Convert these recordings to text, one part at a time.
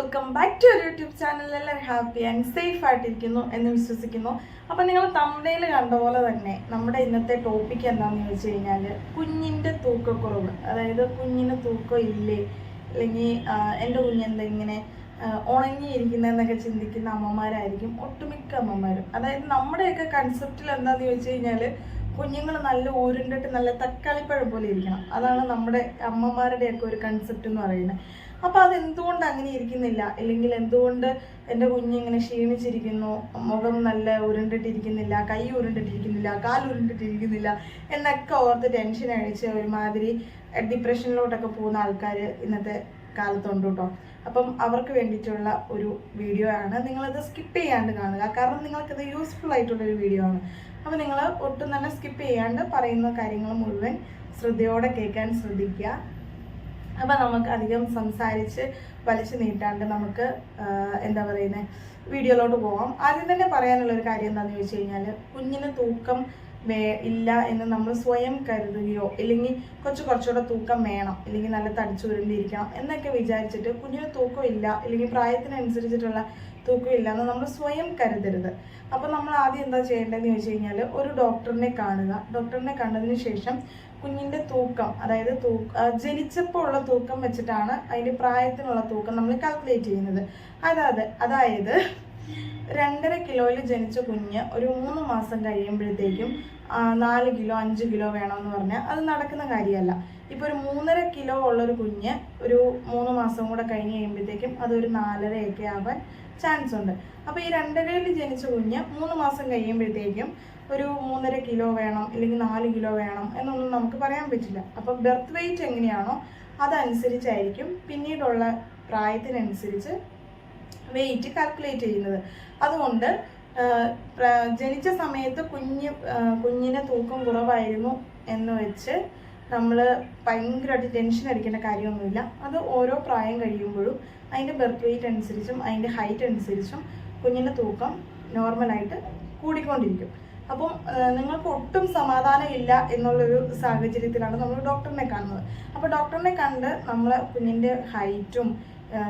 Welcome back to ഒരു YouTube channel happy and safe ആയിട്ടിരിക്കുന്നു എന്ന് വിശ്വസിക്കുന്നു. അപ്പം നിങ്ങൾ തമ്മിൽ കണ്ട പോലെ തന്നെ നമ്മുടെ ഇന്നത്തെ ടോപ്പിക് എന്താണെന്ന് ചോദിച്ചു കഴിഞ്ഞാൽ കുഞ്ഞിന്റെ തൂക്കക്കുറവ്. അതായത് കുഞ്ഞിന് തൂക്കം ഇല്ലേ? അല്ലെങ്കിൽ എന്റെ കുഞ്ഞെന്താ ഇങ്ങനെ ഉണങ്ങിയിരിക്കുന്നതെന്നൊക്കെ ചിന്തിക്കുന്ന അമ്മമാരായിരിക്കും ഒട്ടുമിക്ക അമ്മമാരും. അതായത് നമ്മുടെയൊക്കെ കൺസെപ്റ്റിൽ എന്താണെന്ന് ചോദിച്ചു കഴിഞ്ഞാൽ കുഞ്ഞുങ്ങൾ നല്ല ഉരുണ്ടിട്ട് നല്ല തക്കാളിപ്പഴം പോലെ ഇരിക്കണം. അതാണ് നമ്മുടെ അമ്മമാരുടെയൊക്കെ ഒരു കൺസെപ്റ്റ് എന്ന് പറയുന്നത്. അപ്പോൾ അത് എന്തുകൊണ്ട് അങ്ങനെ ഇരിക്കുന്നില്ല? അല്ലെങ്കിൽ എന്തുകൊണ്ട് എന്റെ കുഞ്ഞിങ്ങനെ ക്ഷീണിച്ചിരിക്കുന്നു? മുഖം നല്ല ഉരുണ്ടിട്ടിരിക്കുന്നില്ല കൈ ഉരുണ്ടിട്ടിരിക്കുന്നില്ല കാൽ ഉരുണ്ടിട്ടിരിക്കുന്നില്ല എന്നൊക്കെ ഓർത്ത് ടെൻഷൻ അടിച്ച് ഒരുമാതിരി ഡിപ്രഷനിലോട്ടൊക്കെ പോകുന്ന ആൾക്കാർ ഇന്നത്തെ കാലത്തുണ്ട് കേട്ടോ. അപ്പം അവർക്ക് വേണ്ടിയിട്ടുള്ള ഒരു വീഡിയോ ആണ്. നിങ്ങളത് സ്കിപ്പ് ചെയ്യാണ്ട് കാണുക. കാരണം നിങ്ങൾക്കത് യൂസ്ഫുൾ ആയിട്ടുള്ളൊരു വീഡിയോ ആണ്. അപ്പോൾ നിങ്ങൾ ഒട്ടും തന്നെ സ്കിപ്പ് ചെയ്യാണ്ട് പറയുന്ന കാര്യങ്ങൾ മുഴുവൻ ശ്രദ്ധയോടെ കേൾക്കാൻ ശ്രദ്ധിക്കുക. അപ്പോൾ നമുക്ക് അധികം സംസാരിച്ച് വലിച്ചു നീട്ടാണ്ട് നമുക്ക് എന്താ പറയുന്നത് വീഡിയോയിലോട്ട് പോവാം. ആദ്യം തന്നെ പറയാനുള്ള ഒരു കാര്യം എന്താണെന്ന് ചോദിച്ചു കഴിഞ്ഞാൽ കുഞ്ഞിന് തൂക്കം വേ ഇല്ല എന്ന് നമ്മൾ സ്വയം കരുതുകയോ ഇല്ലെങ്കിൽ കുറച്ച് കുറച്ചുകൂടെ തൂക്കം വേണം ഇല്ലെങ്കിൽ നല്ല തടിച്ചു ഉരുണ്ടിരിക്കണം എന്നൊക്കെ വിചാരിച്ചിട്ട് കുഞ്ഞിന് തൂക്കം ഇല്ല ഇല്ലെങ്കിൽ പ്രായത്തിനനുസരിച്ചിട്ടുള്ള തൂക്കം ഇല്ല എന്ന് നമ്മൾ സ്വയം കരുതരുത്. അപ്പോൾ നമ്മൾ ആദ്യം എന്താ ചെയ്യേണ്ടതെന്ന് ചോദിച്ചു കഴിഞ്ഞാൽ ഒരു ഡോക്ടറിനെ കാണുക. ഡോക്ടറിനെ കണ്ടതിന് ശേഷം കുഞ്ഞിന്റെ തൂക്കം അതായത് തൂ ജനിച്ചപ്പോൾ ഉള്ള തൂക്കം വെച്ചിട്ടാണ് അതിന്റെ പ്രായത്തിനുള്ള തൂക്കം നമ്മൾ കാൽക്കുലേറ്റ് ചെയ്യുന്നത്. അതായത് അതായത് രണ്ടര കിലോയിൽ ജനിച്ച കുഞ്ഞ് ഒരു മൂന്ന് മാസം കഴിയുമ്പോഴത്തേക്കും നാല് കിലോ അഞ്ച് കിലോ വേണമെന്ന് പറഞ്ഞാൽ അത് നടക്കുന്ന കാര്യമല്ല. ഇപ്പോൾ ഒരു മൂന്നര കിലോ ഉള്ളൊരു കുഞ്ഞ് ഒരു മൂന്ന് മാസം കൂടെ കഴിഞ്ഞ് കഴിയുമ്പോഴത്തേക്കും അതൊരു നാലരയൊക്കെ ആവാൻ ചാൻസ് ഉണ്ട്. അപ്പോൾ ഈ രണ്ടരയിൽ ജനിച്ച കുഞ്ഞ് മൂന്ന് മാസം കഴിയുമ്പോഴത്തേക്കും ഒരു മൂന്നര കിലോ വേണം അല്ലെങ്കിൽ നാല് കിലോ വേണം എന്നൊന്നും നമുക്ക് പറയാൻ പറ്റില്ല. അപ്പോൾ ബെർത്ത് വെയിറ്റ് എങ്ങനെയാണോ അതനുസരിച്ചായിരിക്കും പിന്നീടുള്ള പ്രായത്തിനനുസരിച്ച് വെയിറ്റ് കാൽക്കുലേറ്റ് ചെയ്യുന്നത്. അതുകൊണ്ട് ജനിച്ച സമയത്ത് കുഞ്ഞ് കുഞ്ഞിനെ തൂക്കം കുറവായിരുന്നു എന്ന് വെച്ച് നമ്മൾ ഭയങ്കരമായിട്ട് ടെൻഷൻ അടിക്കേണ്ട കാര്യമൊന്നുമില്ല. അത് ഓരോ പ്രായം കഴിയുമ്പോഴും അതിന്റെ ബെർത്ത് വെയിറ്റ് അനുസരിച്ചും അതിന്റെ ഹൈറ്റ് അനുസരിച്ചും കുഞ്ഞിന്റെ തൂക്കം നോർമലായിട്ട് കൂടിക്കൊണ്ടിരിക്കും. അപ്പം നിങ്ങൾക്ക് ഒട്ടും സമാധാനം സമാധാനമില്ല എന്നുള്ളൊരു സാഹചര്യത്തിലാണ് നമ്മൾ ഡോക്ടറിനെ കാണുന്നത്. അപ്പോൾ ഡോക്ടറിനെ കണ്ട് നമ്മൾ കുഞ്ഞിന്റെ ഹൈറ്റും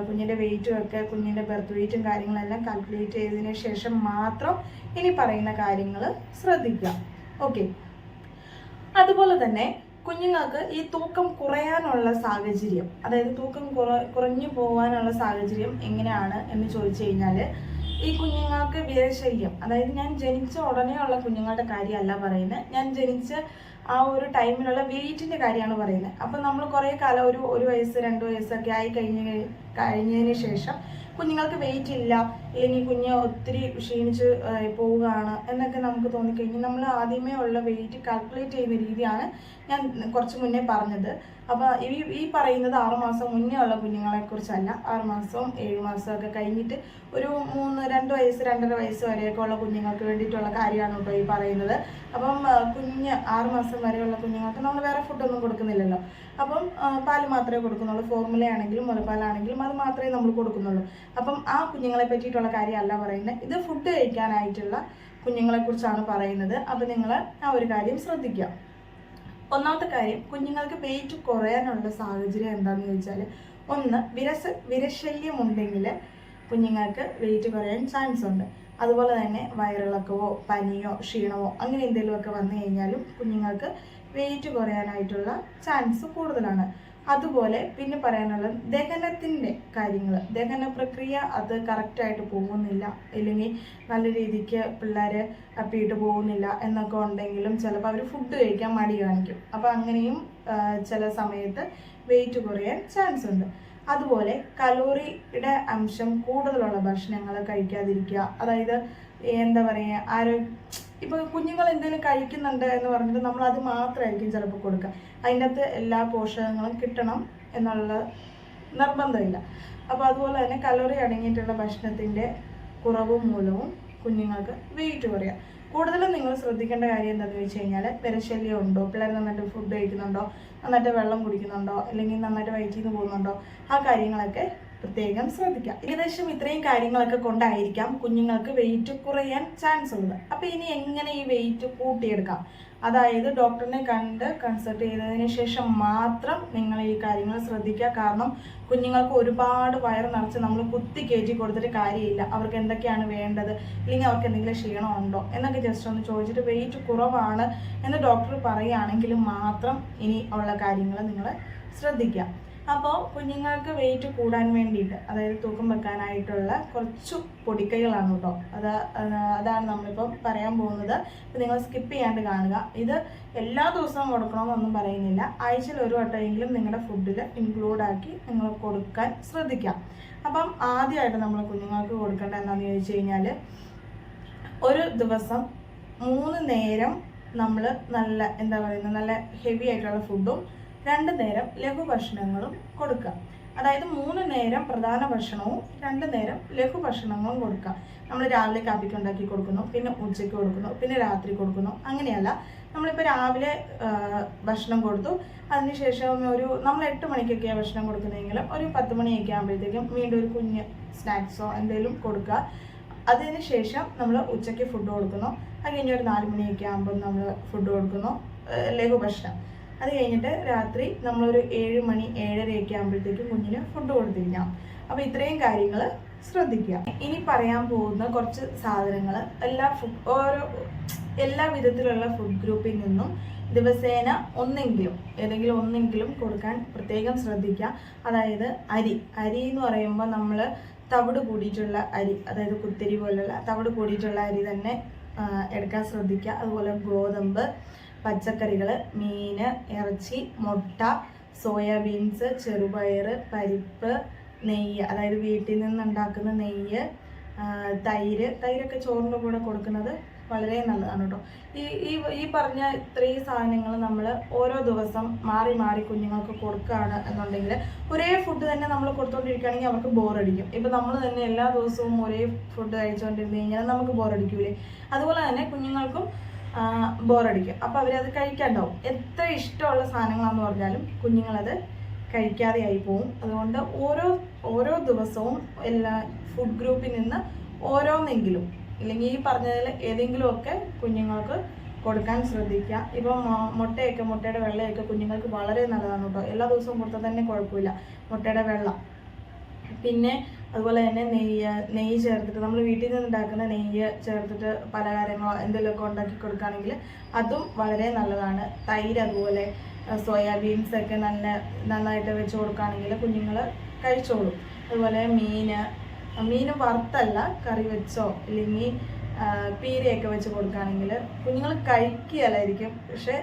കുഞ്ഞിന്റെ വെയിറ്റും ഒക്കെ കുഞ്ഞിന്റെ ബർത്ത് വെയിറ്റും കാര്യങ്ങളെല്ലാം കാൽക്കുലേറ്റ് ചെയ്തതിന് ശേഷം മാത്രം ഇനി പറയുന്ന കാര്യങ്ങൾ ശ്രദ്ധിക്കുക. ഓക്കെ അതുപോലെ തന്നെ കുഞ്ഞുങ്ങൾക്ക് ഈ തൂക്കം കുറയാനുള്ള സാഹചര്യം അതായത് തൂക്കം കുറ കുറഞ്ഞു പോകാനുള്ള സാഹചര്യം എങ്ങനെയാണ് എന്ന് ചോദിച്ചു കഴിഞ്ഞാൽ ഈ കുഞ്ഞുങ്ങൾക്ക് വിരശല്യം അതായത് ഞാൻ ജനിച്ച ഉടനെയുള്ള കുഞ്ഞുങ്ങളുടെ കാര്യമല്ല പറയുന്നത്. ഞാൻ ജനിച്ച ആ ഒരു ടൈമിലുള്ള വെയിറ്റിന്റെ കാര്യമാണ് പറയുന്നത്. അപ്പം നമ്മൾ കുറേ കാലം ഒരു ഒരു വയസ്സ് രണ്ട് വയസ്സൊക്കെ ആയി കഴിഞ്ഞ് കഴി- കഴിഞ്ഞതിന് ശേഷം കുഞ്ഞുങ്ങൾക്ക് വെയിറ്റ് ഇല്ല അല്ലെങ്കിൽ കുഞ്ഞ് ഒത്തിരി ക്ഷീണിച്ച് പോവുകയാണ് എന്നൊക്കെ നമുക്ക് തോന്നിക്കഴിഞ്ഞാൽ നമ്മൾ ആദ്യമേ ഉള്ള വെയിറ്റ് കാൽക്കുലേറ്റ് ചെയ്യുന്ന രീതിയാണ് ഞാൻ കുറച്ച് മുന്നേ പറഞ്ഞത്. അപ്പോൾ ഈ ഈ പറയുന്നത് ആറുമാസം മുന്നേ ഉള്ള കുഞ്ഞുങ്ങളെക്കുറിച്ചല്ല. ആറുമാസവും ഏഴ് മാസവും ഒക്കെ കഴിഞ്ഞിട്ട് ഒരു മൂന്ന് രണ്ട് വയസ്സ് രണ്ടര വയസ്സ് വരെയൊക്കെ ഉള്ള കുഞ്ഞുങ്ങൾക്ക് വേണ്ടിയിട്ടുള്ള കാര്യമാണ് കേട്ടോ ഈ പറയുന്നത്. അപ്പം കുഞ്ഞ് ആറുമാസം വരെയുള്ള കുഞ്ഞുങ്ങൾക്ക് നമ്മൾ വേറെ ഫുഡൊന്നും കൊടുക്കുന്നില്ലല്ലോ. അപ്പം പാൽ മാത്രമേ കൊടുക്കുന്നുള്ളൂ. ഫോർമുലയാണെങ്കിലും മുലപ്പാലാണെങ്കിലും അത് മാത്രമേ നമ്മൾ കൊടുക്കുന്നുള്ളൂ. അപ്പം ആ കുഞ്ഞുങ്ങളെ പറ്റിയിട്ടുള്ള കാര്യമല്ല പറയുന്നത്. ഇത് ഫുഡ് കഴിക്കാനായിട്ടുള്ള കുഞ്ഞുങ്ങളെ കുറിച്ചാണ് പറയുന്നത്. അപ്പം നിങ്ങൾ ആ ഒരു കാര്യം ശ്രദ്ധിക്കുക. ഒന്നാമത്തെ കാര്യം കുഞ്ഞുങ്ങൾക്ക് വെയിറ്റ് കുറയാനുള്ള സാഹചര്യം എന്താണെന്ന് ചോദിച്ചാൽ ഒന്ന് വിരസ വിരശല്യം ഉണ്ടെങ്കിൽ കുഞ്ഞുങ്ങൾക്ക് വെയിറ്റ് കുറയാൻ ചാൻസ് ഉണ്ട്. അതുപോലെ തന്നെ വയറിളക്കവോ പനിയോ ക്ഷീണമോ അങ്ങനെ എന്തെങ്കിലുമൊക്കെ വന്നു കഴിഞ്ഞാലും കുഞ്ഞുങ്ങൾക്ക് വെയിറ്റ് കുറയാനായിട്ടുള്ള ചാൻസ് കൂടുതലാണ്. അതുപോലെ പിന്നെ പറയാനുള്ളത് ദഹനത്തിന്റെ കാര്യങ്ങൾ. ദഹന പ്രക്രിയ അത് കറക്റ്റായിട്ട് പോകുന്നില്ല. ഇല്ലെങ്കിൽ നല്ല രീതിക്ക് പിള്ളേർ അപ്പിയിട്ട് പോകുന്നില്ല എന്നൊക്കെ ഉണ്ടെങ്കിലും ചിലപ്പോൾ അവർ ഫുഡ് കഴിക്കാൻ മടി കാണിക്കും. അപ്പോൾ അങ്ങനെയും ചില സമയത്ത് വെയിറ്റ് കുറയാൻ ചാൻസ് ഉണ്ട്. അതുപോലെ കലോറിയുടെ അംശം കൂടുതലുള്ള ഭക്ഷണങ്ങൾ കഴിക്കാതിരിക്കുക. അതായത് എന്താ പറയുക ആരോഗ്യ ഇപ്പോൾ കുഞ്ഞുങ്ങൾ എന്തെങ്കിലും കഴിക്കുന്നുണ്ട് എന്ന് പറഞ്ഞിട്ട് നമ്മൾ അത് മാത്രമായിരിക്കും ചിലപ്പോൾ കൊടുക്കുക. അതിന്റെ അകത്ത് എല്ലാ പോഷകങ്ങളും കിട്ടണം എന്നുള്ള നിർബന്ധമില്ല. അപ്പോൾ അതുപോലെ തന്നെ കലോറി അടങ്ങിയിട്ടുള്ള ഭക്ഷണത്തിന്റെ കുറവ് മൂലവും കുഞ്ഞുങ്ങൾക്ക് വെയിറ്റ് കുറയാം കൂടുതലും നിങ്ങൾ ശ്രദ്ധിക്കേണ്ട കാര്യം എന്താണെന്ന് വെച്ച് കഴിഞ്ഞാൽ വിരശല്യം ഉണ്ടോ? പിള്ളേർ നന്നായിട്ട് ഫുഡ് കഴിക്കുന്നുണ്ടോ? നന്നായിട്ട് വെള്ളം കുടിക്കുന്നുണ്ടോ? അല്ലെങ്കിൽ നന്നായിട്ട് വയറ്റിൽ നിന്ന് പോകുന്നുണ്ടോ? ആ കാര്യങ്ങളൊക്കെ പ്രത്യേകം ശ്രദ്ധിക്കാം. ഏകദേശം ഇത്രയും കാര്യങ്ങളൊക്കെ കൊണ്ടായിരിക്കാം കുഞ്ഞുങ്ങൾക്ക് വെയിറ്റ് കുറയാൻ ചാൻസ് ഉള്ളത്. അപ്പോൾ ഇനി എങ്ങനെ ഈ വെയിറ്റ് കൂട്ടിയെടുക്കാം? അതായത് ഡോക്ടറിനെ കണ്ട് കൺസൾട്ട് ചെയ്തതിന് ശേഷം മാത്രം നിങ്ങൾ ഈ കാര്യങ്ങൾ ശ്രദ്ധിക്കുക. കാരണം കുഞ്ഞുങ്ങൾക്ക് ഒരുപാട് വയറ് നിറച്ച് നമ്മൾ കുത്തി കയറ്റി കൊടുത്തിട്ട് കാര്യമില്ല. അവർക്ക് എന്തൊക്കെയാണ് വേണ്ടത്? ഇല്ലെങ്കിൽ അവർക്ക് എന്തെങ്കിലും ക്ഷീണമുണ്ടോ എന്നൊക്കെ ജസ്റ്റ് ഒന്ന് ചോദിച്ചിട്ട് വെയിറ്റ് കുറവാണ് എന്ന് ഡോക്ടർ പറയുകയാണെങ്കിൽ മാത്രം ഇനി ഉള്ള കാര്യങ്ങൾ നിങ്ങൾ ശ്രദ്ധിക്കുക. അപ്പോൾ കുഞ്ഞുങ്ങൾക്ക് വെയിറ്റ് കൂടാൻ വേണ്ടിയിട്ട് അതായത് തൂക്കം വെക്കാനായിട്ടുള്ള കുറച്ച് പൊടിക്കൈകളാണ് കേട്ടോ അത് അതാണ് നമ്മളിപ്പോൾ പറയാൻ പോകുന്നത്. ഇപ്പം നിങ്ങൾ സ്കിപ്പ് ചെയ്യാണ്ട് കാണുക. ഇത് എല്ലാ ദിവസവും കൊടുക്കണമെന്നൊന്നും പറയുന്നില്ല. ആഴ്ചയിൽ ഒരു വട്ടമെങ്കിലും നിങ്ങളുടെ ഫുഡിൽ ഇൻക്ലൂഡാക്കി നിങ്ങൾ കൊടുക്കാൻ ശ്രദ്ധിക്കാം. അപ്പം ആദ്യമായിട്ട് നമ്മൾ കുഞ്ഞുങ്ങൾക്ക് കൊടുക്കേണ്ട എന്താണെന്ന് ചോദിച്ചു കഴിഞ്ഞാൽ ഒരു ദിവസം മൂന്ന് നേരം നമ്മൾ നല്ല എന്താ പറയുന്നത് നല്ല ഹെവി ആയിട്ടുള്ള ഫുഡും രണ്ട് നേരം ലഘുഭക്ഷണങ്ങളും കൊടുക്കുക. അതായത് മൂന്ന് നേരം പ്രധാന ഭക്ഷണവും രണ്ട് നേരം ലഘു ഭക്ഷണങ്ങളും കൊടുക്കുക. നമ്മൾ രാവിലെ കാപ്പിക്ക് ഉണ്ടാക്കി കൊടുക്കുന്നു പിന്നെ ഉച്ചയ്ക്ക് കൊടുക്കുന്നു പിന്നെ രാത്രി കൊടുക്കുന്നു. അങ്ങനെയല്ല. നമ്മളിപ്പോൾ രാവിലെ ഭക്ഷണം കൊടുത്തു. അതിനുശേഷം ഒരു നമ്മൾ എട്ട് മണിക്കൊക്കെയാണ് ഭക്ഷണം കൊടുക്കുന്നതെങ്കിലും ഒരു പത്ത് മണിയൊക്കെ ആകുമ്പോഴത്തേക്കും വീണ്ടും ഒരു കുഞ്ഞ് സ്നാക്സോ എന്തെങ്കിലും കൊടുക്കുക. അതിനുശേഷം നമ്മൾ ഉച്ചയ്ക്ക് ഫുഡ് കൊടുക്കുന്നു. അത് കഴിഞ്ഞ് ഒരു നാല് മണിയൊക്കെ ആകുമ്പോൾ നമ്മൾ ഫുഡ് കൊടുക്കുന്നു. ലഘു ഭക്ഷണം അത് കഴിഞ്ഞിട്ട് രാത്രി നമ്മളൊരു ഏഴ് മണി ഏഴരയൊക്കെ ആകുമ്പോഴത്തേക്കും കുഞ്ഞിന് ഫുഡ് കൊടുത്തിരിക്കണം അപ്പോൾ ഇത്രയും കാര്യങ്ങൾ ശ്രദ്ധിക്കുക. ഇനി പറയാൻ പോകുന്ന കുറച്ച് സാധനങ്ങൾ എല്ലാ ഫുഡ് ഓരോ എല്ലാ വിധത്തിലുള്ള ഫുഡ് ഗ്രൂപ്പിൽ നിന്നും ദിവസേന ഒന്നെങ്കിലും ഏതെങ്കിലും ഒന്നെങ്കിലും കൊടുക്കാൻ പ്രത്യേകം ശ്രദ്ധിക്കുക. അതായത് അരി. അരി എന്ന് പറയുമ്പോൾ നമ്മൾ തവിട് കൂടിയിട്ടുള്ള അരി അതായത് കുത്തിരി പോലുള്ള തവിട് കൂടിയിട്ടുള്ള അരി തന്നെ എടുക്കാൻ ശ്രദ്ധിക്കുക. അതുപോലെ ഗോതമ്പ് പച്ചക്കറികൾ മീൻ ഇറച്ചി മുട്ട സോയാബീൻസ് ചെറുപയർ പരിപ്പ് നെയ്യ് അതായത് വീട്ടിൽ നിന്നുണ്ടാക്കുന്ന നെയ്യ് തൈര് തൈരൊക്കെ ചോറിന്റെ കൂടെ കൊടുക്കുന്നത് വളരെ നല്ലതാണ് കേട്ടോ. ഈ ഈ ഈ പറഞ്ഞ ഇത്രയും സാധനങ്ങൾ നമ്മൾ ഓരോ ദിവസം മാറി മാറി കുഞ്ഞുങ്ങൾക്ക് കൊടുക്കുകയാണ് എന്നുണ്ടെങ്കിൽ ഒരേ ഫുഡ് തന്നെ നമ്മൾ കൊടുത്തുകൊണ്ടിരിക്കുകയാണെങ്കിൽ അവർക്ക് ബോറടിക്കും. ഇപ്പം നമ്മൾ തന്നെ എല്ലാ ദിവസവും ഒരേ ഫുഡ് കഴിച്ചുകൊണ്ടിരുന്നു കഴിഞ്ഞാൽ നമുക്ക് ബോറടിക്കൂലേ? അതുപോലെ തന്നെ കുഞ്ഞുങ്ങൾക്കും ബോറടിക്കും. അപ്പോൾ അവരത് കഴിക്കാണ്ടാവും. എത്ര ഇഷ്ടമുള്ള സാധനങ്ങളാന്ന് പറഞ്ഞാലും കുഞ്ഞുങ്ങളത് കഴിക്കാതെ ആയി പോവും. അതുകൊണ്ട് ഓരോ ഓരോ ദിവസവും എല്ലാ ഫുഡ് ഗ്രൂപ്പിൽ നിന്ന് ഓരോന്നെങ്കിലും ഇല്ലെങ്കിൽ ഈ പറഞ്ഞതിൽ ഏതെങ്കിലുമൊക്കെ കുഞ്ഞുങ്ങൾക്ക് കൊടുക്കാൻ ശ്രദ്ധിക്കുക. ഇപ്പം മുട്ടയൊക്കെ മുട്ടയുടെ വെള്ളയൊക്കെ കുഞ്ഞുങ്ങൾക്ക് വളരെ നല്ലതാണ് കേട്ടോ. എല്ലാ ദിവസവും കൊടുത്താൽ തന്നെ കുഴപ്പമില്ല. മുട്ടയുടെ വെള്ളം. പിന്നെ അതുപോലെ തന്നെ നെയ്യ് നെയ്യ് ചേർത്തിട്ട് നമ്മൾ വീട്ടിൽ നിന്ന് ഉണ്ടാക്കുന്ന നെയ്യ് ചേർത്തിട്ട് പലഹാരങ്ങളോ എന്തെങ്കിലുമൊക്കെ ഉണ്ടാക്കി കൊടുക്കുകയാണെങ്കിൽ അതും വളരെ നല്ലതാണ്. തൈര് അതുപോലെ സോയാബീൻസ് ഒക്കെ നല്ല നന്നായിട്ട് വെച്ച് കൊടുക്കുകയാണെങ്കിൽ കുഞ്ഞുങ്ങൾ കഴിച്ചോളും. അതുപോലെ മീൻ മീൻ വറുത്തല്ല കറി വെച്ചോ ഇല്ലെങ്കിൽ പീരയൊക്കെ വെച്ച് കൊടുക്കുകയാണെങ്കിൽ കുഞ്ഞുങ്ങൾ കഴിക്കുകയല്ലായിരിക്കും. പക്ഷേ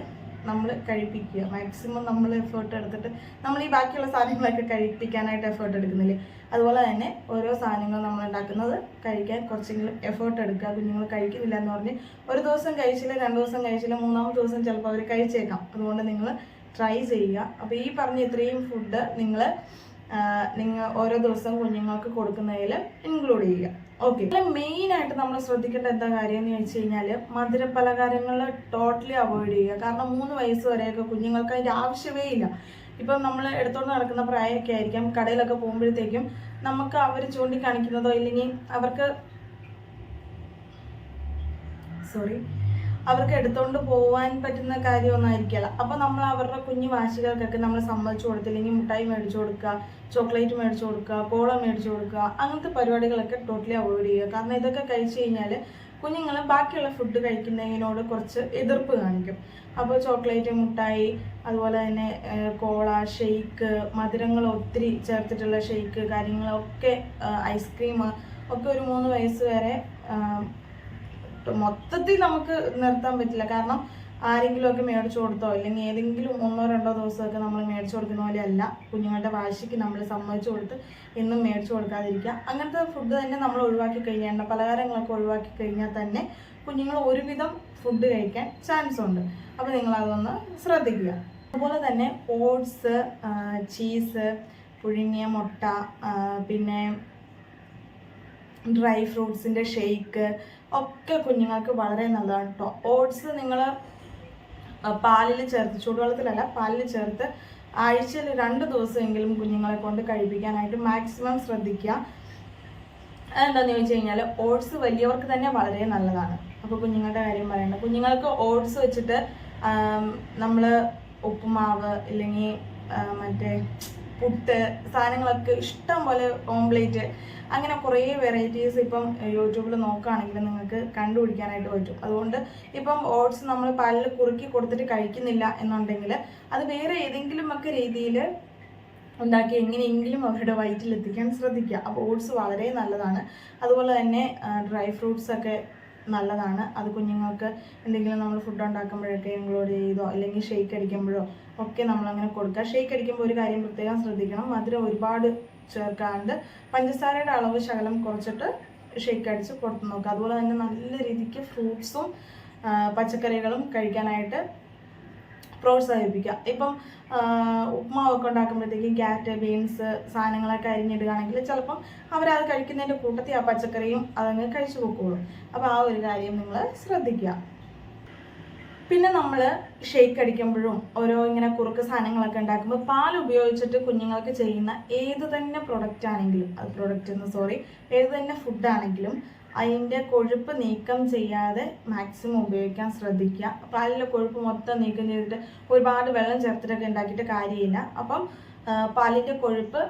നമ്മൾ കഴിപ്പിക്കുക. മാക്സിമം നമ്മൾ എഫേർട്ട് എടുത്തിട്ട് നമ്മൾ ഈ ബാക്കിയുള്ള സാധനങ്ങളൊക്കെ കഴിപ്പിക്കാനായിട്ട് എഫേർട്ട് എടുക്കുന്നില്ലേ? അതുപോലെ തന്നെ ഓരോ സാധനങ്ങൾ നമ്മൾ ഉണ്ടാക്കുന്നത് കഴിക്കാൻ കുറച്ചെങ്കിലും എഫേർട്ട് എടുക്കുക. കുഞ്ഞുങ്ങൾ കഴിക്കുന്നില്ല എന്ന് പറഞ്ഞ് ഒരു ദിവസം കഴിച്ചില്ല രണ്ട് ദിവസം കഴിച്ചില്ല മൂന്നാമത്തെ ദിവസം ചിലപ്പോൾ അവർ കഴിച്ചേക്കാം. അതുകൊണ്ട് നിങ്ങൾ ട്രൈ ചെയ്യുക. അപ്പോൾ ഈ പറഞ്ഞ ഇത്രയും ഫുഡ് നിങ്ങൾ നിങ്ങൾ ഓരോ ദിവസം കുഞ്ഞുങ്ങൾക്ക് കൊടുക്കുന്നതിൽ ഇൻക്ലൂഡ് ചെയ്യുക. ഓക്കെ മെയിൻ ആയിട്ട് നമ്മൾ ശ്രദ്ധിക്കേണ്ട എന്താ കാര്യം എന്ന് വെച്ച് കഴിഞ്ഞാൽ മധുര പലഹാരങ്ങൾ ടോട്ടലി അവോയ്ഡ് ചെയ്യുക. കാരണം മൂന്ന് വയസ്സ് വരെയൊക്കെ കുഞ്ഞുങ്ങൾക്ക് അതിന്റെ ആവശ്യമേ ഇല്ല. ഇപ്പം നമ്മൾ എടുത്തോണ്ട് നടക്കുന്ന പ്രായമൊക്കെ ആയിരിക്കാം. കടയിലൊക്കെ പോകുമ്പോഴത്തേക്കും നമുക്ക് അവർ ചൂണ്ടിക്കാണിക്കുന്നതോ ഇല്ലെങ്കിൽ അവർക്ക് സോറി അവർക്ക് എടുത്തുകൊണ്ട് പോകാൻ പറ്റുന്ന കാര്യമൊന്നും ആയിരിക്കില്ല അപ്പോൾ നമ്മൾ അവരുടെ കുഞ്ഞു വാശികൾക്കൊക്കെ നമ്മൾ സമ്മതിച്ചു കൊടുത്തില്ലെങ്കിൽ മുട്ടായി മേടിച്ചു കൊടുക്കുക ചോക്ലേറ്റ് മേടിച്ചു കൊടുക്കുക കോള മേടിച്ചു കൊടുക്കുക അങ്ങനത്തെ പരിപാടികളൊക്കെ ടോട്ടലി അവോയ്ഡ് ചെയ്യുക. കാരണം ഇതൊക്കെ കഴിച്ചു കഴിഞ്ഞാൽ കുഞ്ഞുങ്ങൾ ബാക്കിയുള്ള ഫുഡ് കഴിക്കുന്നതിനോട് കുറച്ച് എതിർപ്പ് കാണിക്കും. അപ്പോൾ ചോക്ലേറ്റ് മുട്ടായി അതുപോലെ തന്നെ കോള ഷെയ്ക്ക് മധുരങ്ങൾ ഒത്തിരി ചേർത്തിട്ടുള്ള ഷെയ്ക്ക് കാര്യങ്ങളൊക്കെ ഐസ്ക്രീം ഒക്കെ ഒരു മൂന്ന് വയസ്സ് വരെ മൊത്തത്തിൽ നമുക്ക് നിർത്താൻ പറ്റില്ല. കാരണം ആരെങ്കിലും ഒക്കെ മേടിച്ചു കൊടുത്തോ അല്ലെങ്കിൽ ഏതെങ്കിലും ഒന്നോ രണ്ടോ ദിവസമൊക്കെ നമ്മൾ മേടിച്ചു കൊടുക്കുന്ന പോലെ അല്ല. കുഞ്ഞുങ്ങളുടെ വാശിക്ക് നമ്മൾ സമ്മതിച്ചു കൊടുത്ത് എന്നും മേടിച്ചു കൊടുക്കാതിരിക്കുക. അങ്ങനത്തെ ഫുഡ് തന്നെ നമ്മൾ ഒഴിവാക്കി കഴിയേണ്ട പലഹാരങ്ങളൊക്കെ ഒഴിവാക്കി കഴിഞ്ഞാൽ തന്നെ കുഞ്ഞുങ്ങൾ ഒരുവിധം ഫുഡ് കഴിക്കാൻ ചാൻസ് ഉണ്ട്. അപ്പോൾ നിങ്ങൾ അതൊന്ന് ശ്രദ്ധിക്കുക. അതുപോലെ തന്നെ ഓട്സ് ചീസ് പുഴുങ്ങിയ മുട്ട പിന്നെ ഡ്രൈ ഫ്രൂട്ട്സിന്റെ ഷെയ്ക്ക് ഒക്കെ കുഞ്ഞുങ്ങൾക്ക് വളരെ നല്ലതാണ് കേട്ടോ ഓട്സ് നിങ്ങൾ പാലിൽ ചേർത്ത് ചൂടുവെള്ളത്തിലല്ല പാലിൽ ചേർത്ത് ആഴ്ചയിൽ രണ്ട് ദിവസമെങ്കിലും കുഞ്ഞുങ്ങളെ കൊണ്ട് കഴിപ്പിക്കാനായിട്ട് മാക്സിമം ശ്രദ്ധിക്കുക. അതെന്താണെന്ന് ചോദിച്ചു കഴിഞ്ഞാൽ ഓട്സ് വലിയവർക്ക് തന്നെ വളരെ നല്ലതാണ്. അപ്പോൾ കുഞ്ഞുങ്ങളുടെ കാര്യം പറയണ്ട. കുഞ്ഞുങ്ങൾക്ക് ഓട്സ് വെച്ചിട്ട് നമ്മൾ ഉപ്പുമാവ് ഇല്ലെങ്കിൽ മറ്റേ പുട്ട് സാധനങ്ങളൊക്കെ ഇഷ്ടം പോലെ ഓംപ്ലേറ്റ് അങ്ങനെ കുറേ വെറൈറ്റീസ് ഇപ്പം യൂട്യൂബിൽ നോക്കുകയാണെങ്കിൽ നിങ്ങൾക്ക് കണ്ടുപിടിക്കാനായിട്ട് പറ്റും. അതുകൊണ്ട് ഇപ്പം ഓട്സ് നമ്മൾ പല്ല് കുറുക്കി കൊടുത്തിട്ട് കഴിക്കുന്നില്ല എന്നുണ്ടെങ്കിൽ അത് വേറെ ഏതെങ്കിലും ഒക്കെ രീതിയിൽ ഉണ്ടാക്കി എങ്ങനെയെങ്കിലും അവരുടെ വയറ്റിലെത്തിക്കാൻ ശ്രദ്ധിക്കുക. അപ്പോൾ ഓട്സ് വളരെ നല്ലതാണ്. അതുപോലെ തന്നെ ഡ്രൈ ഫ്രൂട്ട്സ് ഒക്കെ നല്ലതാണ്. അത് കുഞ്ഞുങ്ങൾക്ക് എന്തെങ്കിലും നമ്മൾ ഫുഡ് ഉണ്ടാക്കുമ്പോഴൊക്കെ ഇൻക്ലൂഡ് ചെയ്തോ അല്ലെങ്കിൽ ഷേക്ക് അടിക്കുമ്പോഴോ ഒക്കെ നമ്മളങ്ങനെ കൊടുക്കുക. ഷേക്ക് അടിക്കുമ്പോൾ ഒരു കാര്യം പ്രത്യേകം ശ്രദ്ധിക്കണം. മധുരം ഒരുപാട് ചേർക്കാണ്ട് പഞ്ചസാരയുടെ അളവ് ശകലം കുറച്ചിട്ട് ഷേക്ക് അടിച്ച് കൊടുത്ത് നോക്കുക. അതുപോലെ തന്നെ നല്ല രീതിക്ക് ഫ്രൂട്ട്സും പച്ചക്കറികളും കഴിക്കാനായിട്ട് പ്രോത്സാഹിപ്പിക്കുക. ഇപ്പം ഉപ്മാവൊക്കെ ഉണ്ടാക്കുമ്പോഴത്തേക്കും ക്യാരറ്റ് ബീൻസ് സാധനങ്ങളൊക്കെ അരിഞ്ഞിടുകയാണെങ്കിൽ ചിലപ്പം അവരത് കഴിക്കുന്നതിന്റെ കൂട്ടത്തിൽ ആ പച്ചക്കറിയും അതങ്ങ് കഴിച്ചു പൊക്കോളും. അപ്പോൾ ആ ഒരു കാര്യം നിങ്ങൾ ശ്രദ്ധിക്കുക. പിന്നെ നമ്മൾ ഷേക്ക് അടിക്കുമ്പോഴും ഓരോ ഇങ്ങനെ കുറുക്ക് സാധനങ്ങളൊക്കെ ഉണ്ടാക്കുമ്പോൾ പാൽ ഉപയോഗിച്ചിട്ട് കുഞ്ഞുങ്ങൾക്ക് ചെയ്യുന്ന ഏത് തന്നെ പ്രൊഡക്റ്റ് ആണെങ്കിലും അത് പ്രൊഡക്റ്റ് എന്ന് സോറി ഏത് തന്നെ ഫുഡാണെങ്കിലും അതിന്റെ കൊഴുപ്പ് നീക്കം ചെയ്യാതെ മാക്സിമം ഉപയോഗിക്കാൻ ശ്രദ്ധിക്കുക. പാലിലെ കൊഴുപ്പ് മൊത്തം നീക്കം ചെയ്തിട്ട് ഒരുപാട് വെള്ളം ചേർത്തിട്ടൊക്കെ ഉണ്ടാക്കിയിട്ട് കാര്യമില്ല. അപ്പം പാലിന്റെ കൊഴുപ്പ്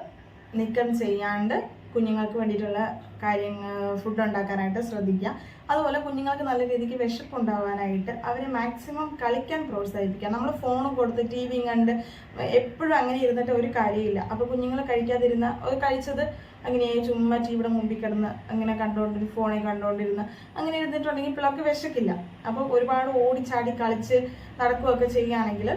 നീക്കം ചെയ്യാണ്ട് കുഞ്ഞുങ്ങൾക്ക് വേണ്ടിയിട്ടുള്ള കാര്യങ്ങൾ ഫുഡ് ഉണ്ടാക്കാനായിട്ട് ശ്രദ്ധിക്കുക. അതുപോലെ കുഞ്ഞുങ്ങൾക്ക് നല്ല രീതിക്ക് വിശപ്പുണ്ടാവാനായിട്ട് അവരെ മാക്സിമം കളിക്കാൻ പ്രോത്സാഹിപ്പിക്കുക. നമ്മൾ ഫോൺ കൊടുത്ത് ടി വി കണ്ട് എപ്പോഴും അങ്ങനെ ഇരുന്നിട്ട് ഒരു കാര്യമില്ല. അപ്പോൾ കുഞ്ഞുങ്ങൾ കഴിക്കാതിരുന്ന കഴിച്ചത് അങ്ങനെ ചുമ്മാ ടിവിയുടെ മുമ്പിൽ കിടന്ന് അങ്ങനെ കണ്ടുകൊണ്ടിരുന്ന് ഫോണിൽ കണ്ടുകൊണ്ടിരുന്ന് അങ്ങനെ ഇരുന്നിട്ടുണ്ടെങ്കിൽ പിള്ളേർക്ക് വിശക്കില്ല. അപ്പോൾ ഒരുപാട് ഓടിച്ചാടി കളിച്ച് നടക്കുകയൊക്കെ ചെയ്യുകയാണെങ്കിൽ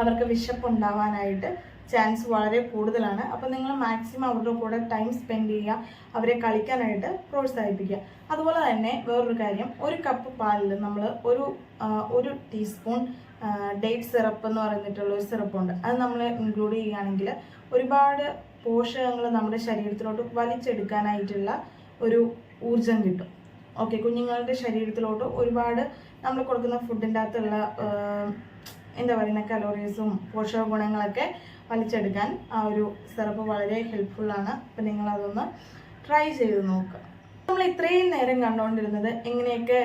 അവർക്ക് വിശപ്പുണ്ടാവാനായിട്ട് ചാൻസ് വളരെ കൂടുതലാണ്. അപ്പോൾ നിങ്ങൾ മാക്സിമം അവരുടെ കൂടെ ടൈം സ്പെൻഡ് ചെയ്യുക അവരെ കളിക്കാനായിട്ട് പ്രോത്സാഹിപ്പിക്കുക. അതുപോലെ തന്നെ വേറൊരു കാര്യം ഒരു കപ്പ് പാലിൽ നമ്മൾ ഒരു ഒരു ടീസ്പൂൺ ഡേറ്റ് സിറപ്പ് എന്ന് പറഞ്ഞിട്ടുള്ള ഒരു സിറപ്പുണ്ട് അത് നമ്മൾ ഇൻക്ലൂഡ് ചെയ്യുകയാണെങ്കിൽ ഒരുപാട് പോഷകങ്ങൾ നമ്മുടെ ശരീരത്തിലോട്ട് വലിച്ചെടുക്കാനായിട്ടുള്ള ഒരു ഊർജം കിട്ടും. ഓക്കെ കുഞ്ഞുങ്ങളുടെ ശരീരത്തിലോട്ട് ഒരുപാട് നമ്മൾ കൊടുക്കുന്ന ഫുഡിന്റെ അകത്തുള്ള എന്താ പറയുന്ന കലോറീസും പോഷക ഗുണങ്ങളൊക്കെ വലിച്ചെടുക്കാൻ ആ ഒരു സിറപ്പ് വളരെ ഹെൽപ്ഫുള്ളാണ് അപ്പം നിങ്ങളതൊന്ന് ട്രൈ ചെയ്ത് നോക്കുക നമ്മൾ ഇത്രയും നേരം കണ്ടുകൊണ്ടിരുന്നത് എങ്ങനെയൊക്കെ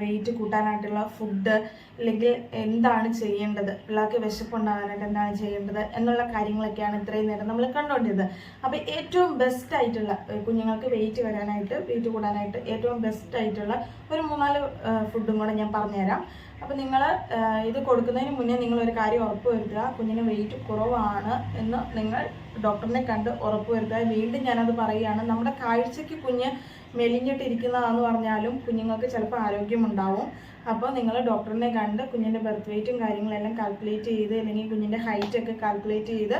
വെയിറ്റ് കൂട്ടാനായിട്ടുള്ള ഫുഡ് അല്ലെങ്കിൽ എന്താണ് ചെയ്യേണ്ടത് പിള്ളേർക്ക് വിശപ്പുണ്ടാകാനായിട്ട് എന്താണ് ചെയ്യേണ്ടത് എന്നുള്ള കാര്യങ്ങളൊക്കെയാണ് ഇത്രയും നേരം നമ്മൾ കണ്ടുകൊണ്ടിരുന്നത്. അപ്പോൾ ഏറ്റവും ബെസ്റ്റ് ആയിട്ടുള്ള കുഞ്ഞുങ്ങൾക്ക് വെയിറ്റ് വരാനായിട്ട് വെയിറ്റ് കൂടാനായിട്ട് ഏറ്റവും ബെസ്റ്റ് ആയിട്ടുള്ള ഒരു മൂന്നാൽ ഫുഡും കൂടെ ഞാൻ പറഞ്ഞുതരാം. അപ്പോൾ നിങ്ങൾ ഇത് കൊടുക്കുന്നതിന് മുന്നേ നിങ്ങൾ ഒരു കാര്യം ഉറപ്പ് വരുത്തുക കുഞ്ഞിന് വെയിറ്റ് കുറവാണ് എന്ന് നിങ്ങൾ ഡോക്ടറിനെ കണ്ട് ഉറപ്പ് വരുത്തുക വീണ്ടും ഞാനത് പറയുകയാണ് നമ്മുടെ കാഴ്ചയ്ക്ക് കുഞ്ഞ് മെലിഞ്ഞിട്ടിരിക്കുന്നതാണെന്ന് പറഞ്ഞാലും കുഞ്ഞുങ്ങൾക്ക് ചിലപ്പോൾ ആരോഗ്യമുണ്ടാവും. അപ്പോൾ നിങ്ങൾ ഡോക്ടറിനെ കണ്ട് കുഞ്ഞിന്റെ ബർത്ത് വെയിറ്റും കാര്യങ്ങളെല്ലാം കാൽക്കുലേറ്റ് ചെയ്ത് അല്ലെങ്കിൽ കുഞ്ഞിന്റെ ഹൈറ്റ് ഒക്കെ കാൽക്കുലേറ്റ് ചെയ്ത്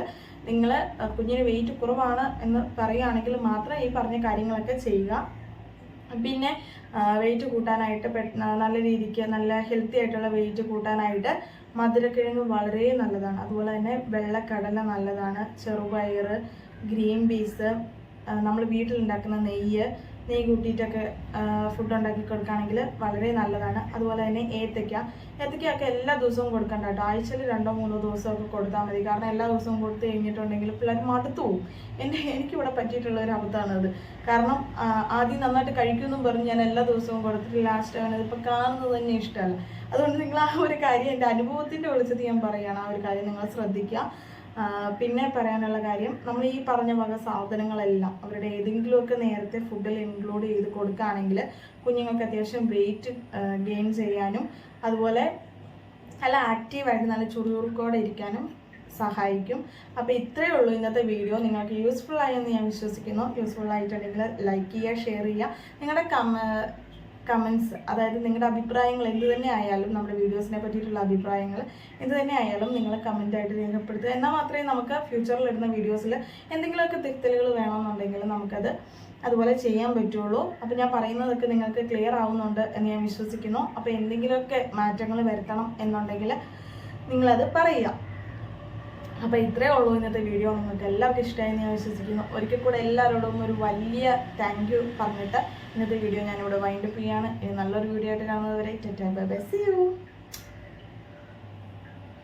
നിങ്ങൾ കുഞ്ഞിന് വെയിറ്റ് കുറവാണ് എന്ന് പറയുകയാണെങ്കിൽ മാത്രം ഈ പറഞ്ഞ കാര്യങ്ങളൊക്കെ ചെയ്യുക. പിന്നെ വെയിറ്റ് കൂട്ടാനായിട്ട് നല്ല രീതിക്ക് നല്ല ഹെൽത്തി ആയിട്ടുള്ള വെയിറ്റ് കൂട്ടാനായിട്ട് മധുരക്കിഴങ്ങ് വളരെ നല്ലതാണ്. അതുപോലെ തന്നെ വെള്ളക്കടല നല്ലതാണ്. ചെറുപയർ ഗ്രീൻ പീസ് നമ്മൾ വീട്ടിലുണ്ടാക്കുന്ന നെയ്യ് നെയ്യ് കൂട്ടിയിട്ടൊക്കെ ഫുഡ് ഉണ്ടാക്കി കൊടുക്കുകയാണെങ്കിൽ വളരെ നല്ലതാണ്. അതുപോലെ തന്നെ ഏത്തയ്ക്ക. ഏത്തയ്ക്കൊക്കെ എല്ലാ ദിവസവും കൊടുക്കണ്ട കേട്ടോ. ആഴ്ചയിൽ രണ്ടോ മൂന്നോ ദിവസമൊക്കെ കൊടുത്താൽ മതി. കാരണം എല്ലാ ദിവസവും കൊടുത്തു കഴിഞ്ഞിട്ടുണ്ടെങ്കിൽ പിള്ളേർ മടുത്തു പോകും എന്റെ എനിക്കിവിടെ പറ്റിയിട്ടുള്ള ഒരു അബദ്ധമാണ് അത്. കാരണം ആദ്യം നന്നായിട്ട് കഴിക്കുമെന്നും പറഞ്ഞ് ഞാൻ എല്ലാ ദിവസവും കൊടുത്തിട്ട് ലാസ്റ്റ് ആണ്. ഇപ്പം കാണുന്നത് തന്നെ ഇഷ്ടമല്ല. അതുകൊണ്ട് നിങ്ങൾ ആ ഒരു കാര്യം എന്റെ അനുഭവത്തിന്റെ വിളിച്ചത് ഞാൻ പറയുകയാണ് ആ ഒരു കാര്യം നിങ്ങൾ ശ്രദ്ധിക്കുക. പിന്നെ പറയാനുള്ള കാര്യം നമ്മൾ ഈ പറഞ്ഞ വക സാധനങ്ങളെല്ലാം അവരുടെ ഏതെങ്കിലുമൊക്കെ നേരത്തെ ഫുഡിൽ ഇൻക്ലൂഡ് ചെയ്ത് കൊടുക്കുകയാണെങ്കിൽ കുഞ്ഞുങ്ങൾക്ക് അത്യാവശ്യം വെയിറ്റ് ഗെയിൻ ചെയ്യാനും അതുപോലെ നല്ല ആക്റ്റീവായിട്ട് നല്ല ചുറുചുറുക്കോടെ ഇരിക്കാനും സഹായിക്കും. അപ്പോൾ ഇത്രയേ ഉള്ളൂ ഇന്നത്തെ വീഡിയോ നിങ്ങൾക്ക് യൂസ്ഫുൾ ആയെന്ന് ഞാൻ വിശ്വസിക്കുന്നു. യൂസ്ഫുൾ ആയിട്ടുണ്ടെങ്കിൽ ലൈക്ക് ചെയ്യുക ഷെയർ ചെയ്യുക. നിങ്ങളുടെ കമ കമൻസ് അതായത് നിങ്ങളുടെ അഭിപ്രായങ്ങൾ എന്ത് തന്നെ ആയാലും നമ്മുടെ വീഡിയോസിനെ പറ്റിയിട്ടുള്ള അഭിപ്രായങ്ങൾ എന്ത് തന്നെ ആയാലും നിങ്ങൾ കമന്റായിട്ട് രേഖപ്പെടുത്തുക. എന്നാൽ മാത്രമേ നമുക്ക് ഫ്യൂച്ചറിൽ ഇടുന്ന വീഡിയോസിൽ എന്തെങ്കിലുമൊക്കെ തിരുത്തലുകൾ വേണമെന്നുണ്ടെങ്കിൽ നമുക്കത് അതുപോലെ ചെയ്യാൻ പറ്റുള്ളൂ. അപ്പോൾ ഞാൻ പറയുന്നതൊക്കെ നിങ്ങൾക്ക് ക്ലിയർ ആവുന്നുണ്ട് എന്ന് ഞാൻ വിശ്വസിക്കുന്നു. അപ്പോൾ എന്തെങ്കിലുമൊക്കെ മാറ്റങ്ങൾ വരുത്തണം എന്നുണ്ടെങ്കിൽ നിങ്ങളത് പറയുക. അപ്പോൾ ഇത്രേ ഉള്ളൂ ഇന്നത്തെ വീഡിയോ നിങ്ങൾക്ക് എല്ലാവർക്കും ഇഷ്ടമായി ഞാൻ വിശ്വസിക്കുന്നു. ഒരിക്കൽ കൂടെ എല്ലാവരോടും ഒരു വലിയ താങ്ക് യു പറഞ്ഞിട്ട് ഇന്നത്തെ വീഡിയോ ഞാനിവിടെ വൈൻഡപ്പ് ചെയ്യാണ്. നല്ലൊരു വീഡിയോ ആയിട്ട് കാണുന്നവരെ ബൈ ബൈ സി യു